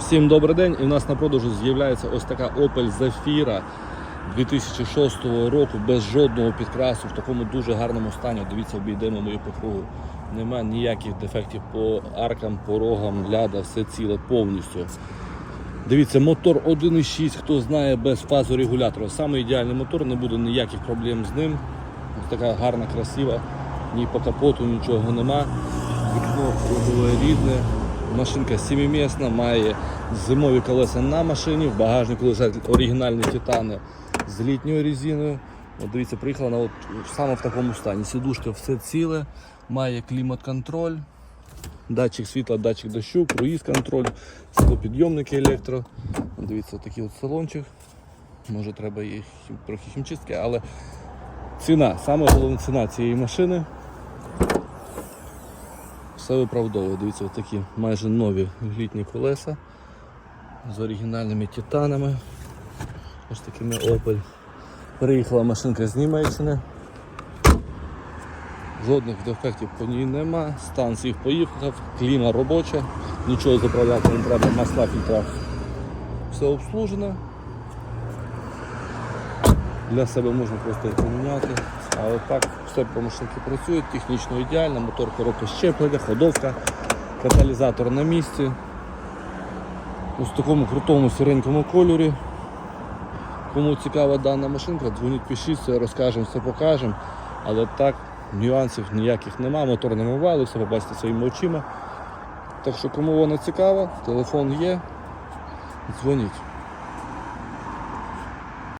Всім добрий день. І в нас на продажу з'являється ось така Opel Zafira 2006 року без жодного підкрасу, в такому дуже гарному стані. Дивіться, обійдемо мою по кругу. Нема ніяких дефектів по аркам, порогам, ляда, все ціле повністю. Дивіться, мотор 1.6, хто знає без фазорегулятора. Саме ідеальний мотор, не буде ніяких проблем з ним. Ось така гарна, красива, ні по капоту, нічого нема. Вікно кругове рідне. Машинка сімимісна, має зимові колеса на машині, в багажнику лежать оригінальні титани з літньою резиною. От дивіться, приїхала вона саме в такому стані. Сідушка все ціле, має клімат-контроль, датчик світла, датчик дощу, круїз-контроль, склопідйомники електро. От Дивіться, такий от салончик. Може треба їх трохи хімчистки, але ціна, саме головна ціна цієї машини. Все виправдовує. Дивіться, от такі майже нові літні колеса з оригінальними титанами. Ось такими Opel. Приїхала машинка з Німеччини. Жодних дефектів по ній нема. Стан всіх поїхав, кліма робоча, нічого заправляти не треба, масла фільтра. Все обслужено. Для себе можна просто поміняти. А отак все по машинці працює, технічно ідеально, мотор коробка щеплення, ходовка, каталізатор на місці. Ось в такому крутому сіренькому кольорі. Кому цікава дана машинка, дзвоніть, пишіть, все розкажемо, все покажемо. Але так, нюансів ніяких нема, мотор не мивали, все побачите своїми очима. Так що кому вона цікава, телефон є, дзвоніть.